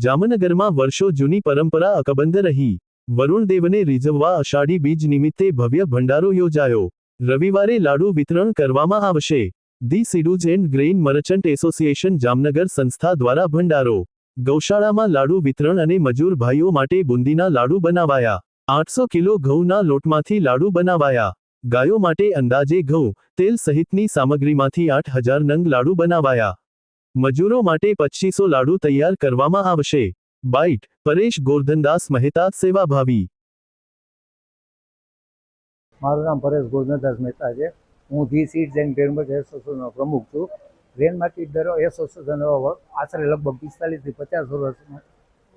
જામનગરમાં વર્ષો જૂની પરંપરા અકબંધ રહી. વરુણદેવને રીઝવવા અષાઢી બીજ નિમિત્તે ભવ્ય ભંડારો યોજાયો. રવિવારે લાડુ વિતરણ કરવામાં આવશે. The seeds and grain merchant association Jamnagar સંસ્થા દ્વારા ભંડારો. ગૌશાળામાં લાડુ વિતરણ અને મજૂર ભાઈઓ માટે બુંદીના લાડુ બનાવાયા. આઠસો કિલો ઘઉંના લોટમાંથી લાડુ બનાવાયા. ગાયો માટે અંદાજે ઘઉં, તેલ સહિતની સામગ્રીમાંથી આઠ હજાર નંગ લાડુ બનાવાયા. મજૂરો માટે પચીસો લાડુ તૈયાર કરવામાં આવશે. બાઇટ, પરેશ ગોરધનદાસ મહેતા સેવાભાવી મારું નામ પરેશ ગોરધનદાસ મહેતા છે. હું ધી સીટ્સ એન્ડ ગ્રેન એસોસિએશનનો પ્રમુખ છું. ગ્રેન દરો એસોસિએશન આશરે લગભગ પિસ્તાલીસથી પચાસ વર્ષ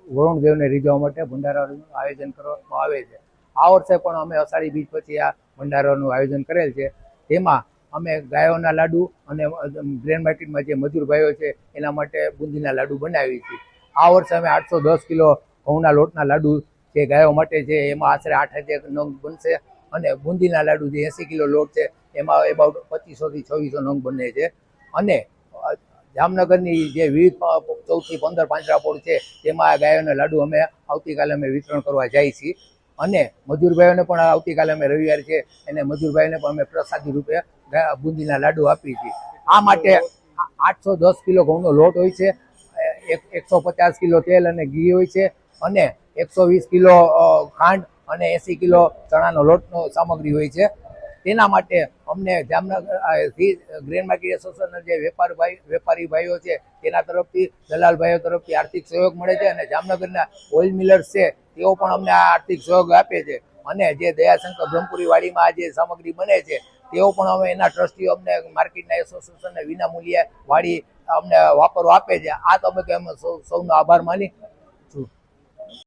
વરુણદેવને રીઝવવા માટે ભંડારાનું આયોજન કરવામાં આવે છે. આ વર્ષે પણ અમે અષાઢી બીજ પછી આ ભંડારાનું આયોજન કરેલ છે. તેમાં અમે ગાયોના લાડુ અને ગ્રેન માર્કેટમાં જે મજૂર ભાઈઓ છે, એના માટે બુંદીના લાડુ બનાવીએ છીએ. આ વર્ષે અમે આઠસો દસ કિલો ઘઉંના લોટના લાડુ જે ગાયો માટે છે, એમાં આશરે આઠ હજાર નંગ બનશે. અને બુંદીના લાડુ જે એંસી કિલો લોટ છે, એમાં એબાઉટ પચીસોથી છવ્વીસો નંગ બને છે. અને જામનગરની જે વિવિધ ચૌદથી પંદર પાંજરાપોળ છે, તેમાં ગાયોના લાડુ અમે આવતીકાલે અમે વિતરણ કરવા જઈએ છીએ. અને મજૂરભાઈઓને પણ આવતીકાલે અમે રવિવાર છે એને મજૂરભાઈને પણ અમે પ્રસાદી રૂપે બુંદીના લાડુ આપીએ છીએ. આ માટે આઠસો દસ કિલો ઘઉંનો લોટ હોય છે એક એકસો પચાસ કિલો તેલ અને ઘી હોય છે અને એકસો વીસ કિલો ખાંડ અને એંસી કિલો ચણાનો લોટનો સામગ્રી હોય છે. તેના માટે અમને જામનગર અ, ગ્રેન માર્કેટ એસોસિએશનના જે વેપાર ભાઈ વેપારી ભાઈઓ છે તેના તરફથી દલાલ ભાઈઓ તરફથી આર્થિક સહયોગ મળે છે અને જામનગરના ઓઇલ મિલર્સ છે તેઓ પણ અમને આ આર્થિક સહયોગ આપે છે. અને જે દયાશંકર બ્રહ્મપુરી વાડીમાં જે સામગ્રી બને છે, તેઓ પણ અમે એના ટ્રસ્ટીઓ અમને માર્કેટના એસોસિએશનને વિના મૂલ્યે વાડી અમને વાપરવા આપે છે. આ તબક્કે અમે સૌ, સૌનો આભાર માની છું.